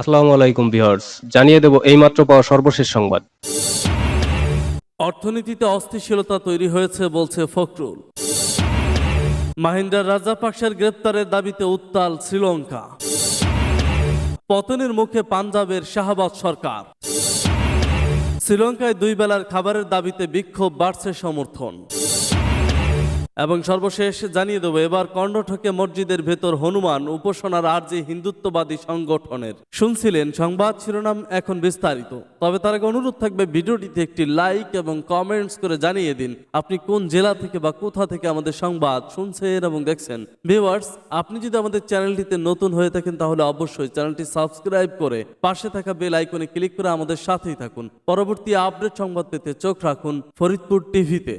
আসসালামু আলাইকুম ভিউয়ার্স, জানিয়ে দেব এইমাত্র পাওয়া সর্বশেষ সংবাদ। অর্থনীতিতে অস্থিতিশীলতা তৈরি হয়েছে বলছে ফখরুল। মাহিন্দ্রা রাজাপাকসার গ্রেপ্তারের দাবিতে উত্তাল শ্রীলঙ্কা। পতনের মুখে পাঞ্জাবের শাহবাজ সরকার। শ্রীলঙ্কায় দুই বেলার খাবারের দাবিতে বিক্ষোভ বাড়ছে সমর্থন। এবং সর্বশেষ জানিয়ে দেবো, এবার কর্ণঠকে মসজিদের ভেতর হনুমান উপাসনার আর যে হিন্দুত্ববাদী সংগঠনের। শুনছিলেন সংবাদ শিরোনাম এখন বিস্তারিত। তবে তার আগে অনুরোধ থাকবে ভিডিওটিতে একটি লাইক এবং কমেন্টস করে জানিয়ে দিন, আপনি কোন জেলা থেকে বা কোথা থেকে আমাদের সংবাদ শুনছেন এবং দেখছেন। ভিউয়ার্স, আপনি যদি আমাদের চ্যানেলটিতে নতুন হয়ে থাকেন, তাহলে অবশ্যই চ্যানেলটি সাবস্ক্রাইব করে পাশে থাকা বেল আইকনে ক্লিক করে আমাদের সাথেই থাকুন। পরবর্তী আপডেট সংবাদ পেতে চোখ রাখুন ফরিদপুর টিভিতে।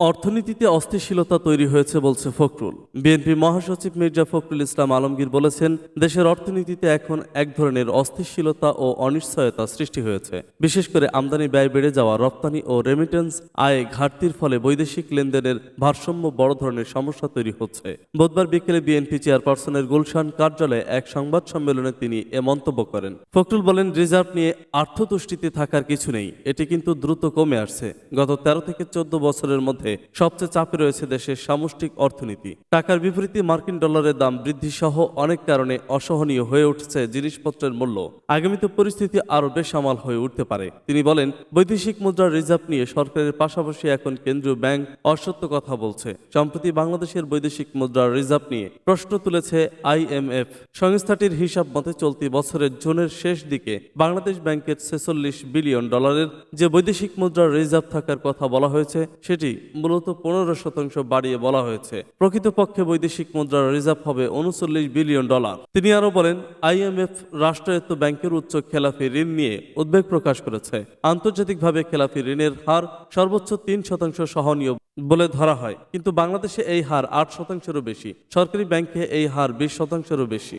অর্থনীতিতে অস্থিতিশীলতা তৈরি হয়েছে বলছে ফখরুল। বিএনপি মহাসচিব মির্জা ফখরুল ইসলাম আলমগীর বলেছেন, দেশের অর্থনীতিতে এখন এক ধরনের অস্থিতিশীলতা ও অনিশ্চয়তা সৃষ্টি হয়েছে। বিশেষ করে আমদানি ব্যয় বেড়ে যাওয়া, রপ্তানি ও রেমিটেন্স আয়ে ঘাটতির ফলে বৈদেশিক লেনদেনের ভারসাম্য বড় ধরনের সমস্যা তৈরি হচ্ছে। বুধবার বিকেলে বিএনপি চেয়ারপারসনের গুলশান কার্যালয়ে এক সংবাদ সম্মেলনে তিনি এ মন্তব্য করেন। ফখরুল বলেন, রিজার্ভ নিয়ে আর্থতুষ্টিতে থাকার কিছু নেই, এটি কিন্তু দ্রুত কমে আসছে। গত তেরো থেকে চোদ্দ বছরের মধ্যে সবচেয়ে চাপে রয়েছে দেশের সামষ্টিক অর্থনীতি। টাকার বিপরীতে মার্কিন ডলারের দাম বৃদ্ধি সহ অনেক কারণে অসহনীয় হয়ে উঠছে জিনিসপত্রের মূল্য। আগামীতে পরিস্থিতি আরও বেসামাল হয়ে উঠতে পারে। তিনি বলেন, বৈদেশিক মুদ্রার রিজার্ভ নিয়ে সরকারের পাশাপাশি এখন কেন্দ্রীয় ব্যাংক অসত্য কথা বলছে। সম্প্রতি বাংলাদেশের বৈদেশিক মুদ্রার রিজার্ভ নিয়ে প্রশ্ন তুলেছে আইএমএফ সংস্থাটির হিসাব মতে চলতি বছরের জুনের শেষ দিকে বাংলাদেশ ব্যাংকের ছেচল্লিশ বিলিয়ন ডলারের যে বৈদেশিক মুদ্রার রিজার্ভ থাকার কথা বলা হয়েছে, সেটি মূলত পনেরো শতাংশ বাড়িয়ে বলা হয়েছে। প্রকৃতপক্ষে বৈদেশিক মুদ্রার রিজার্ভ হবে উনচল্লিশ বিলিয়ন ডলার। তিনি আরও বলেন আইএমএফ রাষ্ট্রায়ত্ত ব্যাংকের উচ্চ খেলাফি ঋণ নিয়ে উদ্বেগ প্রকাশ করেছে। আন্তর্জাতিকভাবে খেলাফি ঋণের হার সর্বোচ্চ তিন শতাংশ সহনীয় বলে ধরা হয়। কিন্তু বাংলাদেশে এই হার আট শতাংশেরও বেশি। সরকারি ব্যাংকে এই হার বিশ শতাংশেরও বেশি।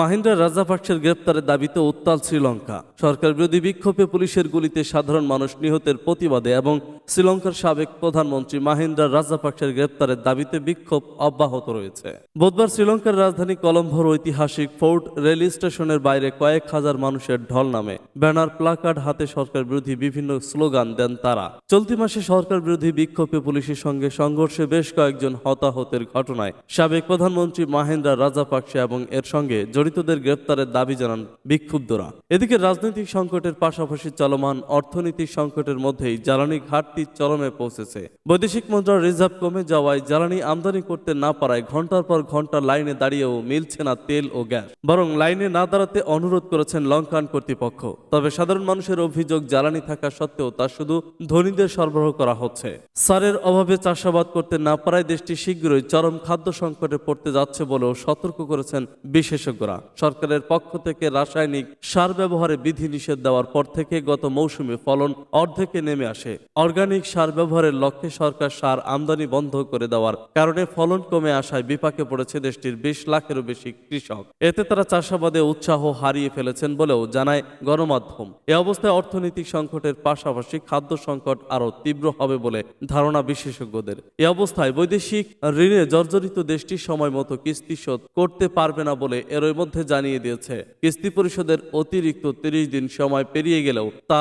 মাহিন্দ্রা রাজাপাকসের গ্রেপ্তারের দাবিতে উত্তাল শ্রীলঙ্কা। সরকার বিরোধী বিক্ষোভে পুলিশের গুলিতে সাধারণ মানুষ নিহতের প্রতিবাদে এবং শ্রীলঙ্কার সাবেক প্রধানমন্ত্রী মাহিন্দ্রা রাজাপাকসের গ্রেপ্তারের দাবিতে বিক্ষোভ অব্যাহত রয়েছে। বুধবার শ্রীলঙ্কার রাজধানী কলম্বোর ঐতিহাসিক ফোর্ট রেল স্টেশনের বাইরে কয়েক হাজার মানুষের ঢল নামে। ব্যানার প্লাকার্ড হাতে সরকার বিরোধী বিভিন্ন স্লোগান দেন তারা। চলতি মাসে সরকার বিরোধী বিক্ষোভে পুলিশের সঙ্গে সংঘর্ষে বেশ কয়েকজন হতাহতের ঘটনায় সাবেক প্রধানমন্ত্রী মাহেন্দ্রা রাজাপাকসে এবং এর সঙ্গে জড়িতদের গ্রেপ্তারের দাবি জানান বিক্ষুব্ধরা। এদিকে রাজনৈতিক সংকটের পাশাপাশি চলমান অর্থনৈতিক সংকটের মধ্যেই জ্বালানি ঘাটতি চরমে পৌঁছেছে। বৈদেশিক মুদ্রার রিজার্ভ কমে যাওয়ায় জ্বালানি আমদানি করতে না পারায় ঘণ্টার পর ঘণ্টা লাইনে দাঁড়িয়েও মিলছে না তেল ও গ্যাস। বরং লাইনে না দাঁড়াতে অনুরোধ করেছেন লঙ্কান কর্তৃপক্ষ। তবে সাধারণ মানুষের অভিযোগ, জ্বালানি থাকা সত্ত্বেও তা শুধু ধনীদের সরবরাহ করা হচ্ছে। সারের অভাবে চাষাবাদ করতে না পারায় দেশটি শীঘ্রই চরম খাদ্য সংকটে পড়তে যাচ্ছে বলেও সতর্ক করেছেন বিশেষজ্ঞরা। সরকারের পক্ষ থেকে রাসায়নিক সার ব্যবহারে বিধি নিষেধ দেওয়ার পর থেকে গত মৌসুমে ফলন অর্ধেকে নেমে আসে। অর্গানিক সার ব্যবহারের লক্ষ্যে সরকার সার আমদানি বন্ধ করে দেওয়ার কারণে ফলন কমে আসায় বিপাকে পড়েছে দেশটির বিশ লাখেরও বেশি কৃষক। এতে তারা চাষাবাদে উৎসাহ হারিয়ে ফেলেছেন বলেও জানায় গণমাধ্যম। এ অবস্থায় অর্থনৈতিক সংকটের পাশাপাশি খাদ্য সংকট আরও তীব্র হবে বলে ধারণা বিশেষজ্ঞদের। এ অবস্থায় বৈদেশিক ঋণে জর্জরিত দেশটি সময় মতো কিস্তি শোধ করতে পারবে না বলে এর মধ্যে জানিয়ে দিয়েছে, কিস্তি পরিষদের অতিরিক্ত তিরিশ দিন সময় পেরিয়ে গেলেও তা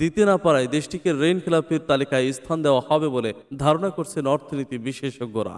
দিতে না পারায় দেশটিকে ঋণ খেলাপির তালিকায় স্থান দেওয়া হবে বলে ধারণা করছেন অর্থনীতি বিশেষজ্ঞরা।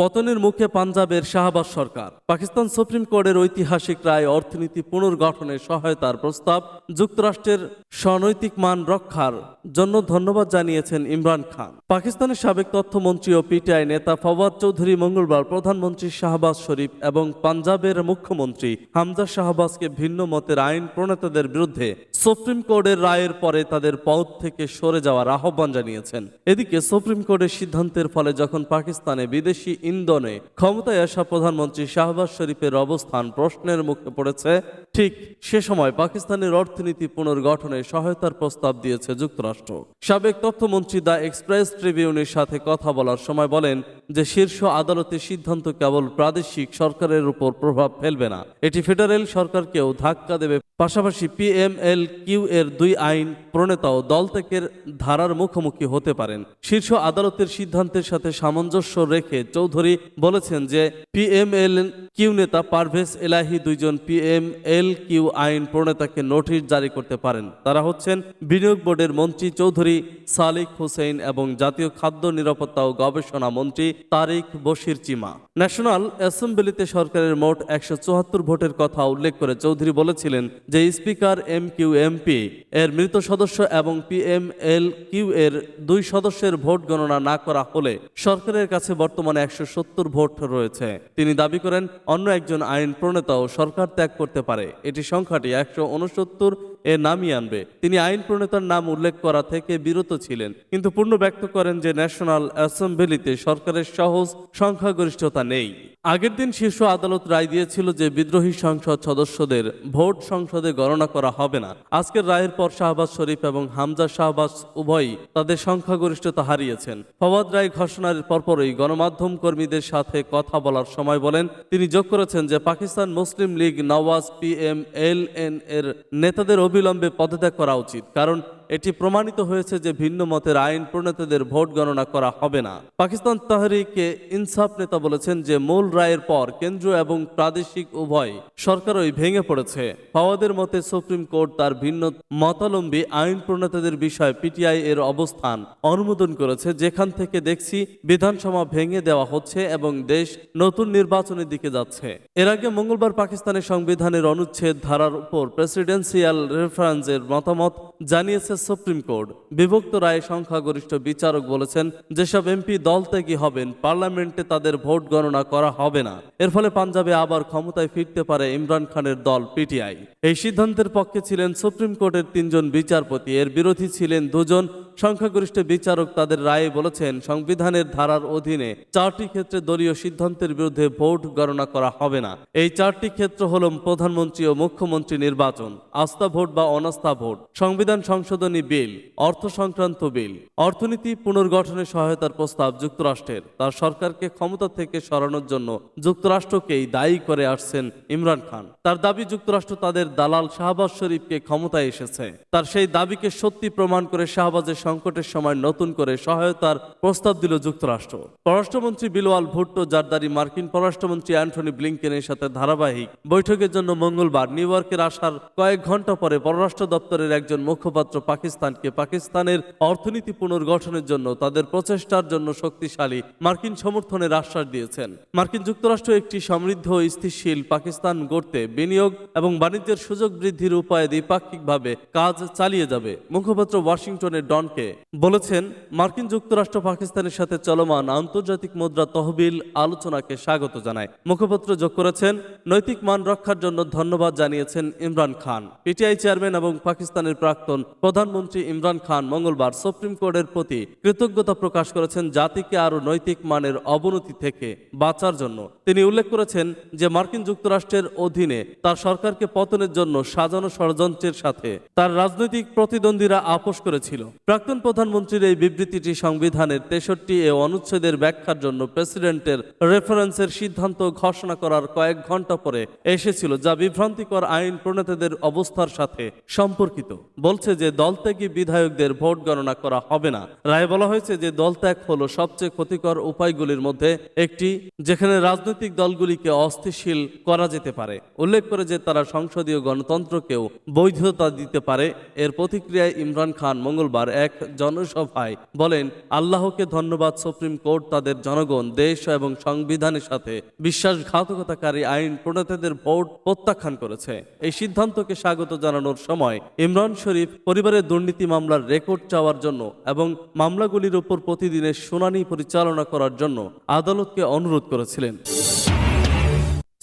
পতনের মুখে পাঞ্জাবের শাহবাজ সরকার। পাকিস্তান সুপ্রিম কোর্টের ঐতিহাসিক রায়, অর্থনীতি পুনর্গঠনে সহায়তার প্রস্তাব, যুক্তরাষ্ট্রের স্বনৈতিক মান রক্ষার জন্য ধন্যবাদ জানিয়েছেন ইমরান খান। পাকিস্তানের সাবেক তথ্যমন্ত্রী ও পিটিআই নেতা ফওয়াদ চৌধুরী মঙ্গলবার প্রধানমন্ত্রী শাহবাজ শরীফ এবং পাঞ্জাবের মুখ্যমন্ত্রী হামজা শাহবাজকে ভিন্ন মতের আইন প্রণেতাদের বিরুদ্ধে সুপ্রিম কোর্টের রায়ের পরে তাদের পদ থেকে সরে যাওয়ার আহ্বান জানিয়েছেন। এদিকে সুপ্রিম কোর্টের সিদ্ধান্তের ফলে যখন পাকিস্তানে বিদেশি ইন্ধনে ক্ষমতায় আসা প্রধানমন্ত্রী শাহবাজ শরীফের অবস্থান প্রশ্নের মুখে পড়েছে। ঠিক সে সময় পাকিস্তানের অর্থনীতি পুনর্গঠনে সহায়তার প্রস্তাব দিয়েছে যুক্তরাষ্ট্র। সাবেক তথ্যমন্ত্রী দ্য এক্সপ্রেস ট্রিবিউনের সাথে কথা বলার সময় বলেন যে শীর্ষ আদালতের সিদ্ধান্ত কেবল প্রাদেশিক সরকারের উপর প্রভাব ফেলবে না। এটি ফেডারেল সরকারকেও ধাক্কা দেবে। পাশাপাশি পিএমএল কিউ এর দুই আইন প্রণেতাও দল ত্যাগের ধারার মুখোমুখি হতে পারেন। শীর্ষ আদালতের সিদ্ধান্তের সাথে সামঞ্জস্য রেখে চৌধুরী চৌধুরী বলেছেন যে পিএমএল কিউ নেতা পারভেজ এলাহি দুইজন পিএমএল কিউ আইন প্রণেতাকে নোটিশ জারি করতে পারেন। তারা হচ্ছেন বিনিয়োগ বোর্ডের মন্ত্রী চৌধুরী সালিক হুসেইন এবং জাতীয় খাদ্য নিরাপত্তা ও গবেষণা মন্ত্রী তারিক বশির চিমা। ন্যাশনাল অ্যাসেম্বলিতে সরকারের মোট একশো চুয়াত্তর ভোটের কথা উল্লেখ করে চৌধুরী বলেছিলেন যে স্পিকার এম কিউ এমপি এর মৃত সদস্য এবং পিএমএল কিউ এর দুই সদস্যের ভোট গণনা না করা হলে সরকারের কাছে বর্তমানে একশো সত্তর ভোট রয়েছে। তিনি দাবি করেন, অন্য একজন আইন প্রণেতাও সরকার ত্যাগ করতে পারে। এটি সংখ্যাটি একশো উনসত্তর এ নামিয়ে আনবে। তিনি আইন প্রণেতার নাম উল্লেখ করা থেকে বিরত ছিলেন, কিন্তু পূর্ণ ব্যক্ত করেন যে ন্যাশনাল অ্যাসেম্বলিতে সরকারের সহজ সংখ্যাগরিষ্ঠতা নেই। আগের দিন শীর্ষ আদালত রায় দিয়েছিল যে বিদ্রোহী সংসদ সদস্যদের ভোট সংসদে গণনা করা হবে না। আজকের রায়ের পর শাহবাজ শরীফ এবং হামজা শাহবাজ উভয়ই তাদের সংখ্যাগরিষ্ঠতা হারিয়েছেন। ফওয়াদ রায় ঘোষণার পরপরই গণমাধ্যম কর্মীদের সাথে কথা বলার সময় বলেন, তিনি যোগ করেছেন যে Pakistan Muslim League Nawaz P M L N এর নেতাদের অবিলম্বে পদত্যাগ করা উচিত। কারণ এটি প্রমাণিত হয়েছে যে ভিন্ন মতের আইন প্রণেতাদের ভোট গণনা করা হবে না। পাকিস্তান তাহরিকে ইনসাফ নেতা বলেছেন যে মূল রায়ের পর কেন্দ্র এবং প্রাদেশিক উভয় সরকারই ভেঙে পড়েছে। ফাওয়াদের মতে সুপ্রিম কোর্ট তার ভিন্ন মতালম্বী আইন প্রণেতাদের বিষয়ে পিটিআই এর অবস্থান অনুমোদন করেছে। যেখান থেকে দেখছি বিধানসভা ভেঙে দেওয়া হচ্ছে এবং দেশ নতুন নির্বাচনের দিকে যাচ্ছে। এর আগে মঙ্গলবার পাকিস্তানের সংবিধানের অনুচ্ছেদ ধারার উপর প্রেসিডেন্সিয়াল রেফারেন্সের মতামত জানিয়েছে সুপ্রিম কোর্ট বিভক্ত রায়ে সংখ্যাগরিষ্ঠ বিচারক বলেছেন, যেসব এমপি দল ত্যাগী হবেন, পার্লামেন্টে তাদের ভোট গণনা করা হবে না। এর ফলে পাঞ্জাবে আবার ক্ষমতায় ফিরতে পারে ইমরান খানের দল পিটিআই। এই সিদ্ধান্তের পক্ষে ছিলেন সুপ্রিম কোর্টের তিনজন বিচারপতি। এর বিরোধী ছিলেন দুজন সংখ্যাগরিষ্ঠ বিচারক তাদের রায়ে বলেছেন, সংবিধানের ধারার অধীনে চারটি ক্ষেত্রে দলীয় সিদ্ধান্তের বিরুদ্ধে ভোট গণনা করা হবে না। এই চারটি ক্ষেত্র হল প্রধানমন্ত্রী ও মুখ্যমন্ত্রী নির্বাচন, আস্থা ভোট বা অনাস্থা ভোট, সংবিধান সংশোধনী বিল, অর্থ সংক্রান্ত বিল, অর্থনীতি পুনর্গঠনে সহায়তার প্রস্তাব যুক্তরাষ্ট্রের। তার সরকারকে ক্ষমতা থেকে সরানোর জন্য যুক্তরাষ্ট্রকেই দায়ী করে আসছেন ইমরান খান। তার দাবি, যুক্তরাষ্ট্র তাদের দালাল শাহবাজ শরীফকে ক্ষমতায় এসেছে। তার সেই দাবিকে সত্যি প্রমাণ করে শাহবাজের সংকটের সময় নতুন করে সহায়তার প্রস্তাব দিল যুক্তরাষ্ট্র। পররাষ্ট্রমন্ত্রী বিলওয়াল ভুট্টো জারদারি মার্কিন পররাষ্ট্রমন্ত্রী অ্যান্টনি ব্লিংকেনের সাথে ধারাবাহিক বৈঠকের জন্য মঙ্গলবার নিউ ইয়র্কের আসার কয়েক ঘণ্টা পরে পররাষ্ট্র দপ্তরের একজন মুখপাত্র পাকিস্তানকে পাকিস্তানের অর্থনীতি পুনর্গঠনের জন্য তাদের প্রচেষ্টার জন্য শক্তিশালী মার্কিন সমর্থনের আশ্বাস দিয়েছেন। মার্কিন যুক্তরাষ্ট্র একটি সমৃদ্ধ স্থিতিশীল পাকিস্তান গড়তে বিনিয়োগ এবং বাণিজ্যের সুযোগ বৃদ্ধির উপায়ে দ্বিপাক্ষিকভাবে কাজ চালিয়ে যাবে। মুখপাত্র ওয়াশিংটনের ডনকে বলেছেন, মার্কিন যুক্তরাষ্ট্র পাকিস্তানের সাথে চলমান আন্তর্জাতিক মুদ্রা তহবিল আলোচনাকে স্বাগত জানায়। মুখপাত্র যোগ করেছেন, নৈতিক মান রক্ষার জন্য ধন্যবাদ জানিয়েছেন ইমরান খান। পিটিআই চেয়ারম্যান এবং পাকিস্তানের প্রাক্তন প্রধানমন্ত্রী ইমরান খান মঙ্গলবার সুপ্রিম কোর্টের প্রতি কৃতজ্ঞতা প্রকাশ করেছেন জাতিকে আরও নৈতিক মানের অবনতি থেকে বাঁচার জন্য। তিনি উল্লেখ করেছেন যে, মার্কিন যুক্তরাষ্ট্রের অধীনে তার সরকারকে পতনের জন্য সাজানো ষড়যন্ত্রের সাথে তার রাজনৈতিক প্রতিদ্বন্দ্বীরা আপোষ করেছিল। প্রাক্তন প্রধানমন্ত্রীর এই বিবৃতিটি সংবিধানের তেষট্টি এ অনুচ্ছেদের ব্যাখ্যার জন্য প্রেসিডেন্টের রেফারেন্সের সিদ্ধান্ত ঘোষণা করার কয়েক ঘণ্টা পরে এসেছিল, যা বিভ্রান্তিকর আইন প্রণেতাদের অবস্থার সাথে সম্পর্কিত। বলছে যে দলত্যাগী বিধায়কদের ভোট গণনা করা হবে না। রায়ে বলা হয়েছে যে দলত্যাগ হলো সবচেয়ে ক্ষতিকর উপায়গুলির মধ্যে একটি, যেখানে রাজনৈতিক দলগুলিকে অস্থিতিশীল করা যেতে পারে। উল্লেখ করে যে তারা সংসদীয় গণতন্ত্রকেও বৈধতা দিতে পারে। এর প্রতিক্রিয়ায় ইমরান খান মঙ্গলবার এক জনসভায় বলেন, আল্লাহকে ধন্যবাদ সুপ্রিম কোর্ট, তাদের জনগণ, দেশ এবং সংবিধানের সাথে বিশ্বাসঘাতকতাকারী আইন প্রণেতাদের ভোট প্রত্যাখ্যান করেছে। এই সিদ্ধান্তকে স্বাগত জানানোর সময় ইমরান শরীফ পরিবারের দুর্নীতি মামলার রেকর্ড চাওয়ার জন্য এবং মামলাগুলির উপর প্রতিদিনের শুনানি পরিচালনা করার জন্য আদালতকে অনুরোধ করেছিলেন।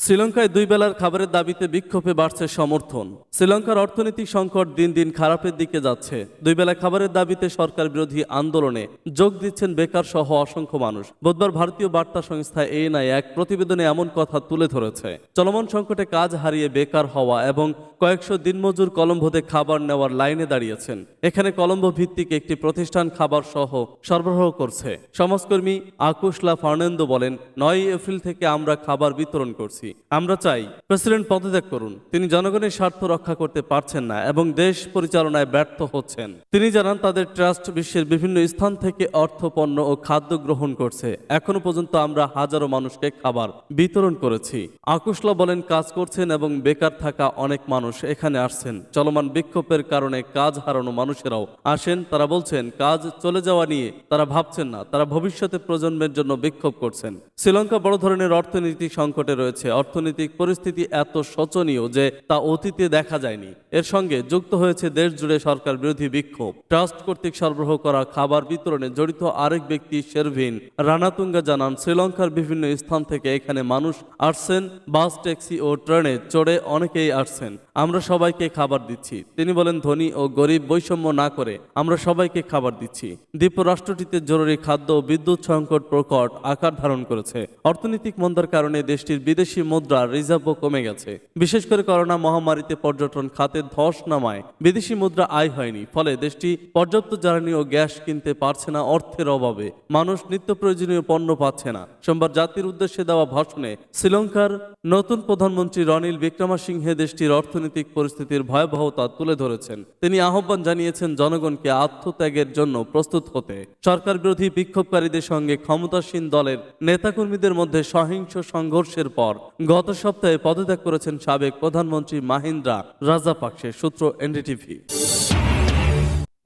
শ্রীলঙ্কায় দুই বেলার খাবারের দাবিতে বিক্ষোভে বাড়ছে সমর্থন। শ্রীলঙ্কার অর্থনৈতিক সংকট দিন দিন খারাপের দিকে যাচ্ছে। দুই বেলা খাবারের দাবিতে সরকার বিরোধী আন্দোলনে যোগ দিচ্ছেন বেকার সহ অসংখ্য মানুষ। বুধবার ভারতীয় বার্তা সংস্থা এএনআই এক প্রতিবেদনে এমন কথা তুলে ধরেছে। চলমান সংকটে কাজ হারিয়ে বেকার হওয়া এবং কয়েকশো দিনমজুর কলম্বোতে খাবার নেওয়ার লাইনে দাঁড়িয়েছেন। এখানে কলম্বো ভিত্তিক একটি প্রতিষ্ঠান খাবার সহ সরবরাহ করছে। সমাজকর্মী আকুশলা ফার্নান্দো বলেন নয় এপ্রিল থেকে আমরা খাবার বিতরণ করছি। আমরা চাই প্রেসিডেন্ট পদত্যাগ করুন। তিনি জনগণের স্বার্থ রক্ষা করতে পারছেন না এবং দেশ পরিচালনায় ব্যর্থ হচ্ছেন। তিনি জানান, তাদের ট্রাস্ট বিশ্বের বিভিন্ন স্থান থেকে অর্থ, পণ্য ও খাদ্য গ্রহণ করছে। এখনও পর্যন্ত আমরা হাজারো মানুষকে খাবার বিতরণ করেছি। আকুশলা বলেন, কাজ করছেন এবং বেকার থাকা অনেক মানুষ এখানে আসছেন। চলমান বিক্ষোভের কারণে কাজ হারানো মানুষেরাও আসেন। তারা বলছেন, কাজ চলে যাওয়া নিয়ে তারা ভাবছেন না। তারা ভবিষ্যতে প্রজন্মের জন্য বিক্ষোভ করছেন। শ্রীলঙ্কা বড় ধরনের অর্থনৈতিক সংকটে রয়েছে। অর্থনৈতিক পরিস্থিতি এত শোচনীয় যে তা অতীতে দেখা যায়নি। এর সঙ্গে যুক্ত হয়েছে দেশ জুড়ে সরকার বিরোধী বিক্ষোভ। ট্রাস্ট কর্তৃক সরবরাহ করা খাবার বিতরণে জড়িত আরেক ব্যক্তি শেরভিন। রানাতুঙ্গা জানান, শ্রীলঙ্কার বিভিন্ন স্থান থেকে এখানে মানুষ আসছেন, বাস, ট্যাক্সি ও ট্রেনে চড়ে অনেকেই আসছেন। আমরা সবাইকে খাবার দিচ্ছি। তিনি বলেন, ধনী ও গরিব বৈষম্য না করে আমরা সবাইকে খাবার দিচ্ছি। দ্বীপ রাষ্ট্রটিতে জরুরি খাদ্য ও বিদ্যুৎ সংকট প্রকট আকার ধারণ করেছে। অর্থনৈতিক মন্দার কারণে দেশটির বিদেশি মুদ্রা, রিজার্ভও কমে গেছে। বিশেষ করে করোনা মহামারীতে পর্যটন খাতে ধস নামায়। বিদেশি মুদ্রা আয় হয়নি, ফলে দেশটি পর্যাপ্ত জ্বালানি ও গ্যাস কিনতে পারছে না অর্থের অভাবে। মানুষ নিত্য প্রয়োজনীয় পণ্য পাচ্ছে না। সোমবার জাতির উদ্দেশ্যে দেওয়া ভাষণে শ্রীলঙ্কার নতুন প্রধানমন্ত্রী রনিল বিক্রমাসিংহে দেশটির অর্থনৈতিক পরিস্থিতির ভয়াবহতা তুলে ধরেছেন। তিনি আহ্বান জানিয়েছেন জনগণকে আত্মত্যাগের জন্য প্রস্তুত হতে। সরকার বিরোধী বিক্ষোভকারীদের সঙ্গে ক্ষমতাসীন দলের নেতাকর্মীদের মধ্যে সহিংস সংঘর্ষের পর গত সপ্তাহে পদত্যাগ করেছেন সাবেক প্রধানমন্ত্রী মাহিন্দ্রা রাজাপাকসে, সূত্র এনডিটিভি।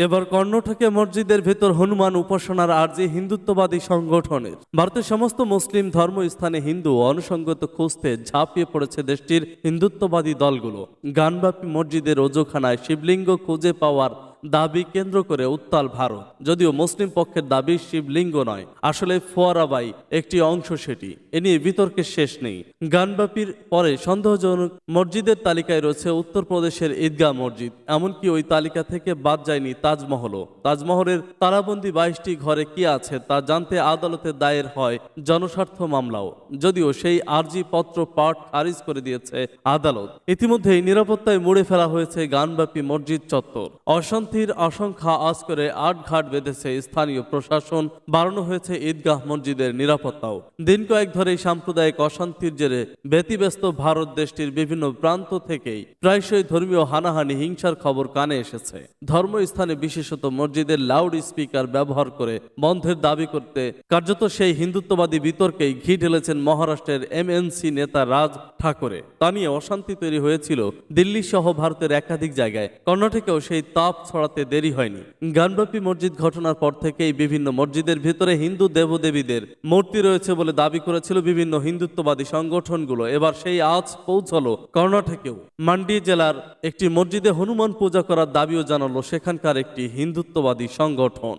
এবার কর্ণাটকে মসজিদের ভেতর হনুমান উপাসনার আর্জি হিন্দুত্ববাদী সংগঠনের। ভারতের সমস্ত মুসলিম ধর্মস্থানে হিন্দু অনুসঙ্গত খুঁজতে ঝাঁপিয়ে পড়েছে দেশটির হিন্দুত্ববাদী দলগুলো। গানব্যাপী মসজিদের ওজোখানায় শিবলিঙ্গ খুঁজে পাওয়ার দাবি কেন্দ্র করে উত্তাল ভারত। যদিও মুসলিম পক্ষের দাবি শিবলিঙ্গ নয়, আসলে ফোয়ারাবাই একটি অংশ সেটি। এ নিয়ে বিতর্কের শেষ নেই। গানব্যাপীর পরে সন্দেহজনক মসজিদের তালিকায় রয়েছে উত্তরপ্রদেশের ঈদগাহ মসজিদ। এমনকি ওই তালিকা থেকে বাদ যায়নি তাজমহলও। তাজমহলের তারাবন্দি বাইশটি ঘরে কি আছে তা জানতে আদালতে দায়ের হয় জনস্বার্থ মামলাও। যদিও সেই আর্জি পত্র পাঠ খারিজ করে দিয়েছে আদালত। ইতিমধ্যেই নিরাপত্তায় মুড়ে ফেলা হয়েছে গানব্যাপী মসজিদ চত্বর। অশান্তির আশঙ্কা আজ করে আট ঘাট বেঁধেছে স্থানীয় প্রশাসন, বাড়ানো হয়েছে ঈদগাহ মসজিদের নিরাপত্তাও। দিন কয়েক ধরে সাম্প্রদায়িক অশান্তির জেরে ব্যতিব্যস্ত ভারত দেশটির বিভিন্ন প্রান্ত থেকেই প্রায়শই ধর্মীয় হানাহানি, হিংসার খবর কানে এসেছে। ধর্মস্থানে বিশেষত মসজিদের লাউড স্পিকার ব্যবহার করে বন্ধের দাবি করতে কার্যত সেই হিন্দুত্ববাদী বিতর্কেই ঘি ঢেলেছেন মহারাষ্ট্রের এমএনসি নেতা রাজ ঠাকুরে। তা নিয়ে অশান্তি তৈরি হয়েছিল দিল্লি সহ ভারতের একাধিক জায়গায়। কর্ণাটকেও সেই তাপ ছড়াতে দেরি হয়নি। গানব্যাপী মসজিদ ঘটনার পর থেকেই বিভিন্ন মসজিদের ভিতরে হিন্দু দেবদেবীদের মূর্তি রয়েছে বলে দাবি করেছিল বিভিন্ন হিন্দুত্ববাদী সংগঠনগুলো। এবার সেই আজ পৌঁছলো কর্ণাটকেও। মান্ডি জেলার একটি মসজিদে হনুমান পূজা করার দাবিও জানালো সেখানকার একটি হিন্দুত্ববাদী সংগঠন।